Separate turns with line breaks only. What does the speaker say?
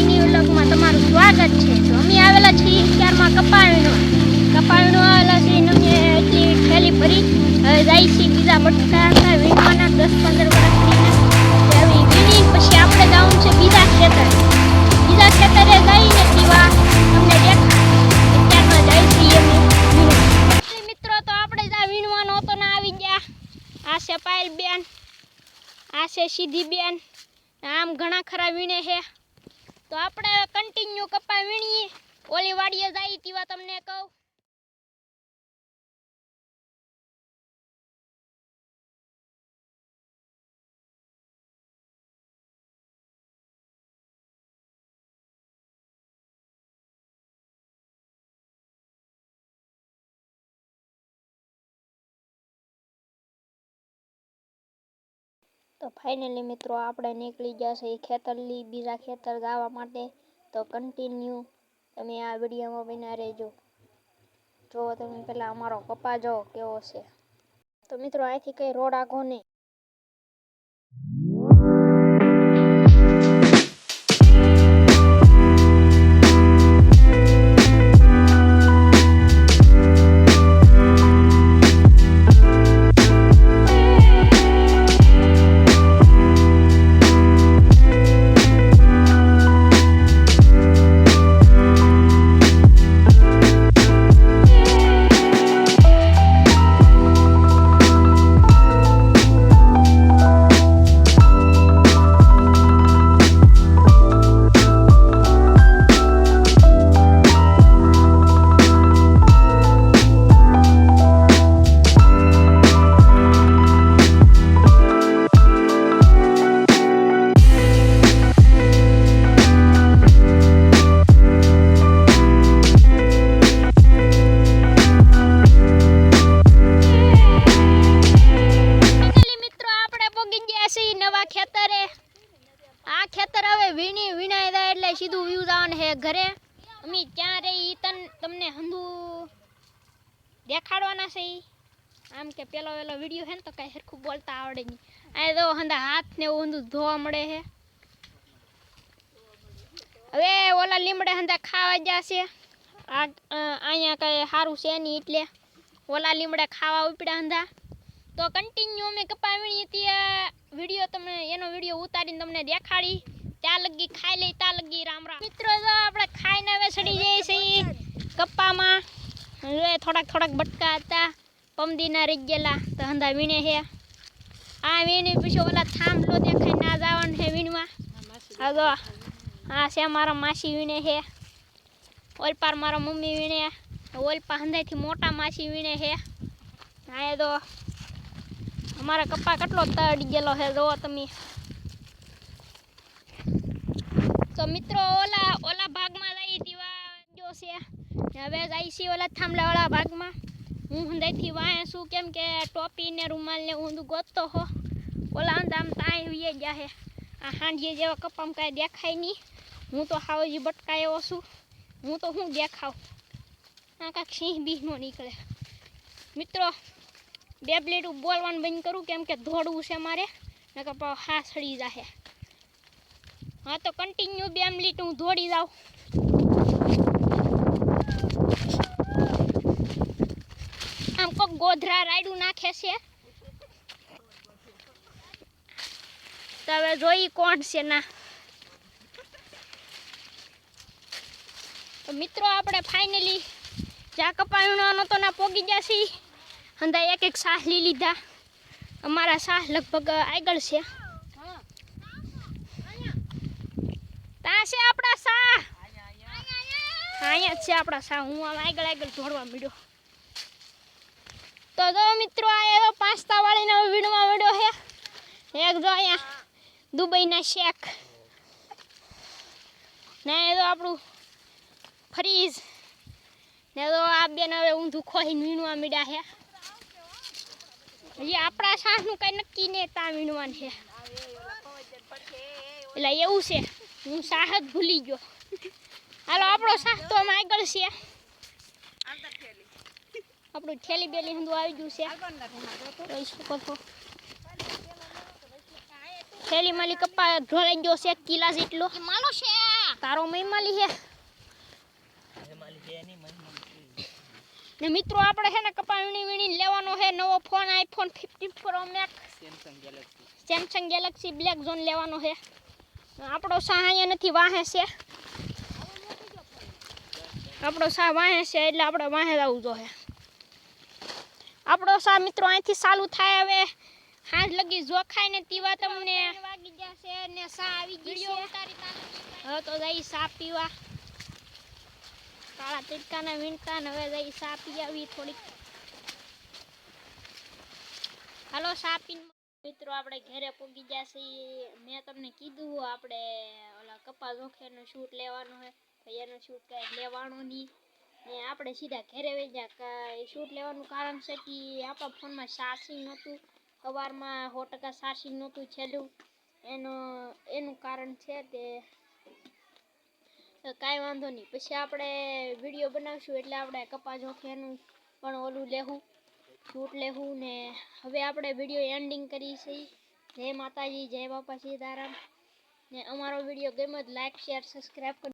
Mini વ્લોગમાં તમારું સ્વાગત છે. તો અમે આવેલા છીએ ક્યારમાં કપાવીનો. કપાવીનો આવેલા છીએ અમે એટલી થેલી ભરી, હવે જાય છે બીજા મટકા વીણવાના, દસ પંદર વર્ષથી હવે વીણી, પછી આપણે જવું છે બીજા ખેતર. બીજા ખેતરે જઈને પીવા તમને દેખાય. ત્યારમાં જાય છીએ અમે મિત્રો, તો આપણે જ્યાં વીણવાનો હતો ને આવી ગયા. આ છે પાયલ બેન, આ છે સીધી બેન. આમ ઘણા ખરા વીણે છે. તો આપણે કન્ટિન્યુ કપા વીણીએ ઓલી વાડીએ જાય તેવા તમને કહું. તો ફાઇનલી મિત્રો આપણે નીકળી ગયા છે ખેતરલી બીજા ખેતર ગાવા માટે. તો કન્ટિન્યુ તમે આ વિડીયોમાં બન્યા રહેજો. જો તમે પહેલાં અમારો કપા જો કેવો છે. તો મિત્રો અહીંથી કંઈ રોડ આખો નહીં. દેખાડવાના છે. આમ કે પેલો પેલો વીડિયો છે ને તો કાંઈ સરખું બોલતા આવડે નહીં. આ તો હંધા હાથ ને એવું હંધું ધોવા મળે છે. હવે ઓલા લીમડે હંધા ખાવા જશે આ અહીંયા કાંઈ સારું છે નહીં એટલે ઓલા લીમડે ખાવા ઉપડ્યા હંધા. તો કન્ટિન્યુ અમે કપા હતી વીડિયો તમને, એનો વીડિયો ઉતારીને તમને દેખાડી. ત્યાં લગી ખાઈ લઈ ત્યાં લગી રામ રામ. મિત્રો આપણે ખાઈને હવે ચડી જઈએ છીએ કપ્પામાં. થોડાક થોડાક બટકા હતા. પમદીના રહી ગયેલા. તો હંધા વીણે હે. આ વીણી, પછી ઓલા થાંભલો દેખાય, ના જવાનું છે વીણવા. હા જો, આ છે મારા માસી વીણે હે. ઓલપાર મારા મમ્મી વીણે. ઓલપા હંધાઈથી મોટા માસી વીણે હે. હા તો અમારા કપ્પા કેટલો તડી ગયેલો છે જોવો તમે. તો મિત્રો, ઓલા ઓલા ને હવે જાય છે ઓલા થાંભલાવાળા ભાગમાં. હું હંદાઈથી વાંહે છું કેમ કે ટોપી ને રૂમાલ ને હું ગોતતો હો. ઓલા અંદામ તાય વીએ ગયા હે. આ હાંડીએ જેવા કપામ કાંઈ દેખાય નહીં. હું તો હાવજી બટકાયો છું. હું તો હું દેખાવ. આ કાંઈક સિંહ નો નીકળે. મિત્રો, બે પ્લેટ બોલવાનું બંધ કરું કેમ કે ધોડવું છે મારે. નકર પાછો હા સડી જાહે. હા તો કન્ટિન્યુ બે મિનિટ હું દોડી જાઉં. આમ કોક ગોધરા રાયડું નાખે છે. તો હવે જોઈ કોણ છે ના. તો મિત્રો આપણે ફાઇનલી જ્યાં કપાયણો તો ના પોગી ગયા છીએ. હંદા એક એક સાહ લઈ લીધા. અમારા સાહ લગભગ આગળ છે. ત્યાં છે આપણા સાહ. અહીંયા છે આપણા સાહ હું આમ આગળ આગળ જોડવા મળ્યો તો જો મિત્રો, આ એવો પાસ્તા વાળીને વીણવા મળ્યો છે. એક જો અહીંયા દુબઈના શેખ ને એ તો આપણું ફ્રીજ ને તો આ બેન હવે ઊંધું ખોઈને વીણવા મળ્યા છે. હજી આપણા સાસનું કઈ નક્કી ને ત્યાં વીણવાનું છે. એટલે એવું છે. હું સાહ જ ભૂલી ગયો. હાલો આપણો સાસ્તો આગળ છે. આપણું થેલી બેલી હંધું આવી ગયું છે. શકો થેલી માલી કપ્પા ઢોળાઈ ગયો છે કિલા જેટલો.
માલો છે.
તારો મહિમાલી હે
માલી છે
ને મિત્રો આપણે છે ને કપા વીણી વીણી લેવાનો છે નવો phone iPhone fifty pro max.
Samsung Galaxy
Samsung Galaxy black zone લેવાનો છે. આપણો સહાય અહીંયા નથી વાહે છે. આપણો સા વાહે છે એટલે આપણે વાહે જવું જોઈએ. આપણો સા મિત્રો અહીંથી ચાલુ થાય હવે. હાથ લગી જોખાય ને તીવા તમને વાગી જશે ને સા આવી ગઈ છે હવે તો જઈ સા પીવા. કાળા તીડકાના વીણતા ને હવે જઈ સા પી આવી થોડીક. હાલો સા પીને મિત્રો આપણે ઘરે પૂગી ગયા છીએ. મેં તમને કીધું આપણે ઓલા કપા જોખેનો શૂટ લેવાનો છે. તો શૂટ કાંઈ લેવાનો નહીં. ને આપણે સીધા ઘેરે વહી ગયા. શૂટ લેવાનું કારણ છે કે આપણા ફોનમાં ચાર્જિંગ નહોતું. સવારમાં સો ટકા ચાર્જિંગ નહોતું છેલ્લું. એનો, એનું કારણ છે તે કાંઈ વાંધો નહીં. પછી આપણે વીડિયો બનાવશું એટલે આપણે કપા જોખેનું પણ ઓલું લેવું શૂટ લેવું ને હવે આપણે વીડિયો એન્ડિંગ કરી છીએ જય માતાજી, જય બાપા સીતારામ. ને અમારો વીડિયો ગમે તો લાઈક શેર સબસ્ક્રાઈબ કરી